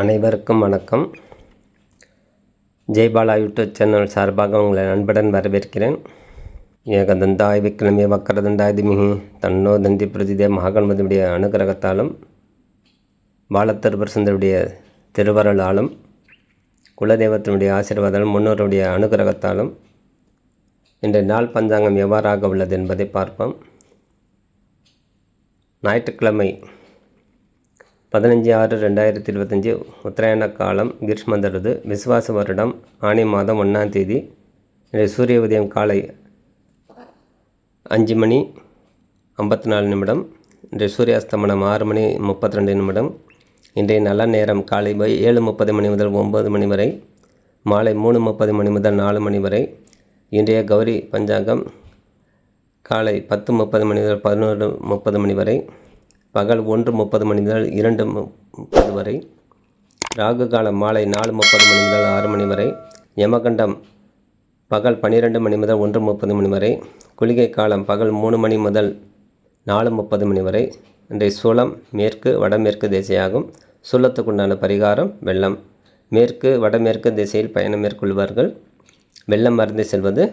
அனைவருக்கும் வணக்கம். Jaibala YouTube channel சார்பாக உங்களை நண்புடன் வரவேற்கிறேன். ஏகதந்தாய் விக்ரமே வக்கரதண்டாய் திமிகி தன்னோ தந்தி பிரதிதே மகாகணபதியுடைய அனுகிரகத்தாலும் பாலத்திருபரசந்தருடைய திருவருளாலும் குலதெய்வத்தினுடைய ஆசீர்வாதம் முன்னோருடைய அனுகிரகத்தாலும் இன்றைய நாள் பஞ்சாங்கம் எவ்வாறாக உள்ளது என்பதை பார்ப்போம். ஞாயிற்றுக்கிழமை பதினஞ்சு ஆறு ரெண்டாயிரத்தி இருபத்தஞ்சி உத்தராயண காலம் கிரீஷ்ம விசுவாச வருடம் ஆணி மாதம் ஒன்றாம் தேதி. இன்றைய சூரிய உதயம் காலை அஞ்சு மணி ஐம்பத்தி நாலு நிமிடம். இன்றைய சூரியாஸ்தமனம் ஆறு மணி முப்பத்தி ரெண்டு நிமிடம். இன்றைய நல்ல நேரம் காலை ஏழு முப்பது மணி முதல் ஒம்பது மணி வரை. மாலை மூணு முப்பது மணி முதல் நாலு மணி வரை. இன்றைய கௌரி பஞ்சாங்கம் காலை பத்து முப்பது மணி முதல் பதினோரு முப்பது மணி வரை. பகல் ஒன்று முப்பது மணி முதல் இரண்டு முப்பது வரை ராகு காலம் மாலை நாலு முப்பது மணி முதல் ஆறு மணி வரை யமகண்டம் பகல் பன்னிரெண்டு மணி முதல் ஒன்று முப்பது மணி வரை குளிகை காலம் பகல் மூணு மணி முதல் நாலு முப்பது மணி வரை இன்றைய சூளம் மேற்கு வடமேற்கு திசையாகும். சூலத்துக்குண்டான பரிகாரம் வெள்ளம். மேற்கு வடமேற்கு திசையில் பயணம் மேற்கொள்வார்கள். வெள்ளம் மருந்து செல்வது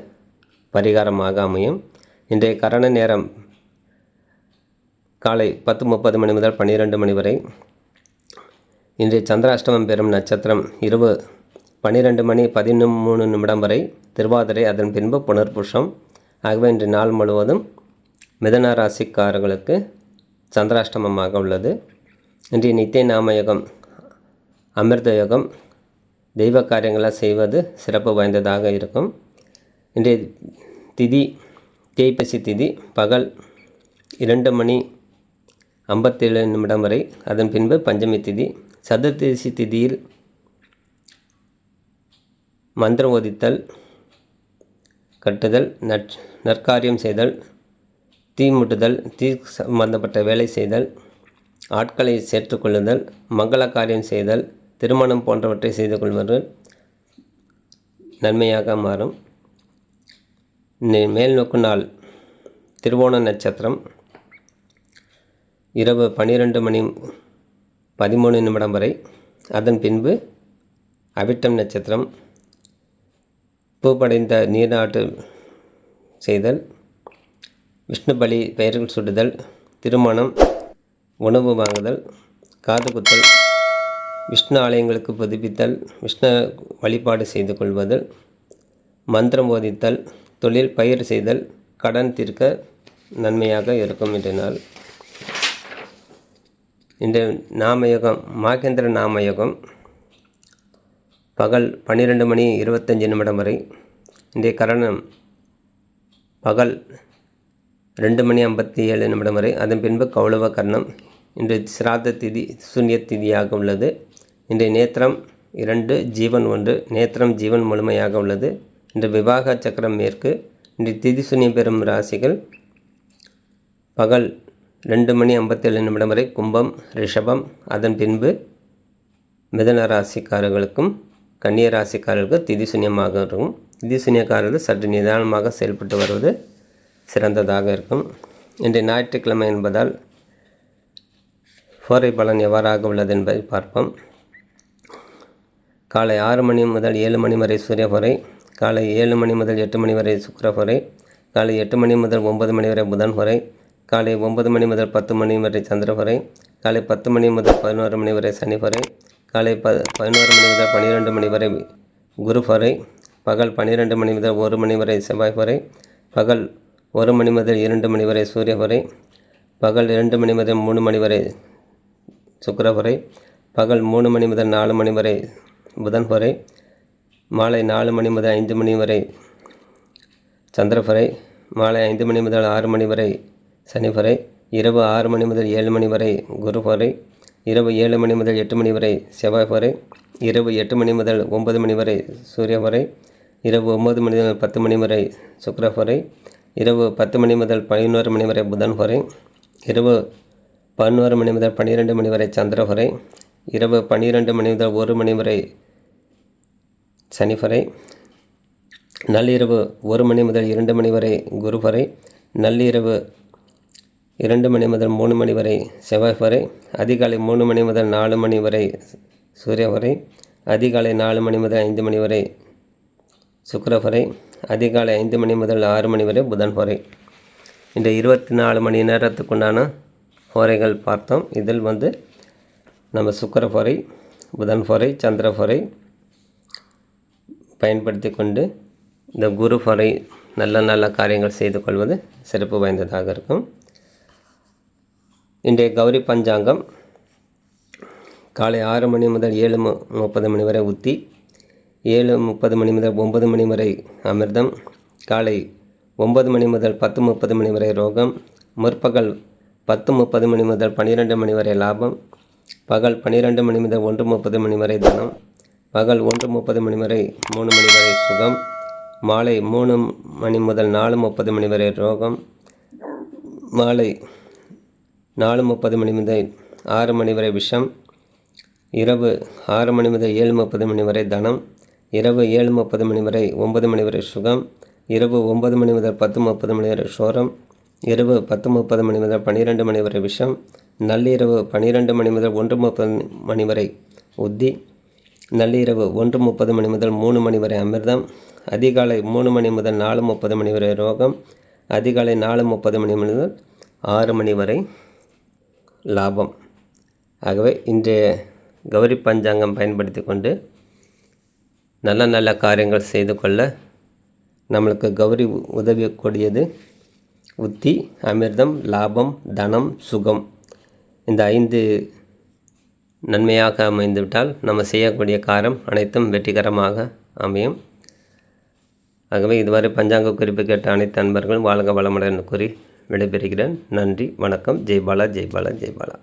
பரிகாரமாக அமையும். இன்றைய கரண நேரம் காலை பத்து முப்பது மணி முதல் பன்னிரெண்டு மணி வரை. இன்றைய சந்திராஷ்டமம் பெறும் நட்சத்திரம் இரவு பன்னிரெண்டு மணி பதிமூணு நிமிடம் வரை திருவாதிரை அதன் பின்பு புனர்புஷம் ஆகவே இன்று நாள் முழுவதும் மிதன ராசிக்காரர்களுக்கு சந்திராஷ்டமமாக உள்ளது. இன்றைய நித்திய நாமயோகம் அமிர்த யோகம் தெய்வ காரியங்களாக செய்வது சிறப்பு வாய்ந்ததாக இருக்கும். இன்றைய திதி தேய்ப்பசி திதி பகல் இரண்டு மணி ஐம்பத்தேழு நிமிடம் வரை அதன் பின்பு பஞ்சமி திதி. சதுர்த்தசி திதியில் மந்திரம் ஒதித்தல் கட்டுதல் நற் நற்காரியம் செய்தல் தீ முட்டுதல் தீ சம்பந்தப்பட்ட வேலை செய்தல் ஆட்களை சேர்த்துக்கொள்ளுதல் மங்கள காரியம் செய்தல் திருமணம் போன்றவற்றை செய்து கொள்வது நன்மையாக மாறும். மேல் நோக்கு நாள் திருவோண நட்சத்திரம். இரவு பன்னிரெண்டு மணி பதிமூணு நிமிடம் வரை. அதன் பின்பு அவிட்டம் நட்சத்திரம் பூப்படைந்த நீராட்டு செய்தல் விஷ்ணு பலி பெயர்கள் சுடுதல் திருமணம் உணவு வாங்குதல் காது குத்தல் விஷ்ணு ஆலயங்களுக்கு புதுப்பித்தல் விஷ்ணு வழிபாடு செய்து கொள்வதல் மந்திரம் போதித்தல் தொழில் பயிர் செய்தல் கடன் தீர்க்க நன்மையாக இருக்கும் என்றனால் இந்த நாமயோகம் நாமயுகம் மாகேந்திர நாமயுகம் பகல் பன்னிரெண்டு மணி இருபத்தஞ்சி நிமிடம் வரை. இன்றைய கரணம் பகல் ரெண்டு மணி ஐம்பத்தி ஏழு நிமிடம் வரை. அதன் பின்பு கௌளவ கர்ணம். இன்று சிராத திதி சூன்ய திதியாக உள்ளது. இன்றைய நேத்திரம் இரண்டு ஜீவன் ஒன்று. நேத்திரம் ஜீவன் முழுமையாக உள்ளது. இன்று விவாக சக்கரம் மேற்கு. இன்று திதி சூன்யம் பெறும் ராசிகள் பகல் ரெண்டு மணி ஐம்பத்தேழு நிமிடம் வரை கும்பம் ரிஷபம் அதன் பின்பு மிதன ராசிக்காரர்களுக்கும் கன்னிய ராசிக்காரர்களுக்கு திதி சூன்யமாக இருக்கும் திதி சூன்யக்காரர்கள் சற்று நிதானமாக செயல்பட்டு வருவது சிறந்ததாக இருக்கும். இன்றைய ஞாயிற்றுக்கிழமை என்பதால் போரை பலன் எவ்வாறாக உள்ளது என்பதை பார்ப்போம். காலை ஆறு மணி முதல் ஏழு மணி வரை சூரிய சூரியபுரை காலை ஏழு மணி முதல் எட்டு மணி வரை சுக்கரபுரை காலை எட்டு மணி முதல் ஒன்பது மணி வரை புதன் புரை காலை ஒன்பது மணி முதல் பத்து மணி வரை சந்திரபுரை காலை பத்து மணி முதல் பதினோரு மணி வரை சனிபுரை காலை ப பதினோரு மணி முதல் பன்னிரெண்டு மணி வரை குருபுரை பகல் பன்னிரெண்டு மணி முதல் ஒரு மணி வரை செவ்வாய்புரை பகல் ஒரு மணி முதல் இரண்டு மணி வரை சூரியபுரை பகல் இரண்டு மணி முதல் மூணு மணி வரை சுக்கரபுரை பகல் மூணு மணி முதல் நாலு மணி வரை புதன்புரை மாலை நாலு மணி முதல் ஐந்து மணி வரை சந்திரபுரை மாலை ஐந்து மணி முதல் ஆறு மணி வரை சனிபுரை இரவு ஆறு மணி முதல் ஏழு மணி வரை குருபுரை இரவு ஏழு மணி முதல் எட்டு மணி வரை செவ்வாய்புரை இரவு எட்டு மணி முதல் ஒன்பது மணி வரை சூரியபுரை இரவு ஒம்பது மணி முதல் பத்து மணி வரை சுக்கரபுரை இரவு பத்து மணி முதல் பதினோரு மணி வரை புதன்ஹொரை இரவு பதினோரு மணி முதல் பன்னிரெண்டு மணி வரை சந்திரஹொரை இரவு பன்னிரெண்டு மணி முதல் ஒரு மணி வரை சனிஃபரை நள்ளிரவு ஒரு மணி முதல் இரண்டு மணி வரை குருபறை நள்ளிரவு இரண்டு மணி முதல் மூணு மணி வரை செவ்வாய் வரை அதிகாலை மூணு மணி முதல் நாலு மணி வரை சூரிய வரை அதிகாலை நாலு மணி முதல் ஐந்து மணி வரை சுக்கிரவரை அதிகாலை ஐந்து மணி முதல் ஆறு மணி வரை புதன் வரை. இந்த இருபத்தி நாலு மணி நேரத்துக்குண்டான ஹோரைகள் பார்த்தோம். இதில் வந்து நம்ம சுக்கரஃபொரை புதன் பொறை சந்திர பொறை பயன்படுத்தி கொண்டு இந்த குரு பொறை நல்ல நல்ல காரியங்கள் செய்து கொள்வது சிறப்பு வாய்ந்ததாக இருக்கும். இன்றைய கௌரி பஞ்சாங்கம் காலை ஆறு மணி முதல் ஏழு மு முப்பது மணி வரை உத்தி ஏழு முப்பது மணி முதல் ஒன்பது மணி வரை அமிர்தம் காலை ஒன்பது மணி முதல் பத்து முப்பது மணி வரை ரோகம் முற்பகல் பத்து முப்பது மணி முதல் பன்னிரெண்டு மணி வரை லாபம் பகல் பன்னிரெண்டு மணி முதல் ஒன்று முப்பது மணி வரை தனம் பகல் ஒன்று முப்பது மணி வரை மூணு மணி வரை சுகம் மாலை மூணு மணி முதல் நாலு முப்பது மணி வரை ரோகம் மாலை நாலு முப்பது மணி முதல் ஆறு மணி வரை விஷம் இரவு ஆறு மணி முதல் ஏழு முப்பது மணி வரை தனம் இரவு ஏழு முப்பது மணி வரை ஒன்பது மணி வரை சுகம் இரவு ஒன்பது மணி முதல் பத்து முப்பது மணி வரை சோரம் இரவு பத்து முப்பது மணி முதல் பன்னிரெண்டு மணி வரை விஷம் நள்ளிரவு பன்னிரெண்டு மணி முதல் ஒன்று முப்பது மணி வரை உத்தி நள்ளிரவு ஒன்று முப்பது மணி முதல் மூணு மணி வரை அமிர்தம் அதிகாலை மூணு மணி முதல் நாலு முப்பது மணி வரை ரோகம் அதிகாலை நாலு முப்பது மணி முதல் ஆறு மணி வரை லாபம். ஆகவே இன்று கௌரி பஞ்சாங்கம் பயன்படுத்தி கொண்டு நல்ல நல்ல காரியங்கள் செய்து கொள்ள நம்மளுக்கு கௌரி உதவிக்கூடியது உத்தி அமிர்தம் லாபம் தனம் சுகம். இந்த ஐந்து நன்மையாக அமைந்துவிட்டால் நம்ம செய்யக்கூடிய காரம் அனைத்தும் வெற்றிகரமாக அமையும். ஆகவே இதுவரை பஞ்சாங்க குறிப்பு கேட்ட அனைத்து நண்பர்களும் வாழ்க வளமுடன் கூறி விடைபெறுகிறேன். நன்றி வணக்கம். ஜெய்பாலா ஜெய்பாலா ஜெய்பாலா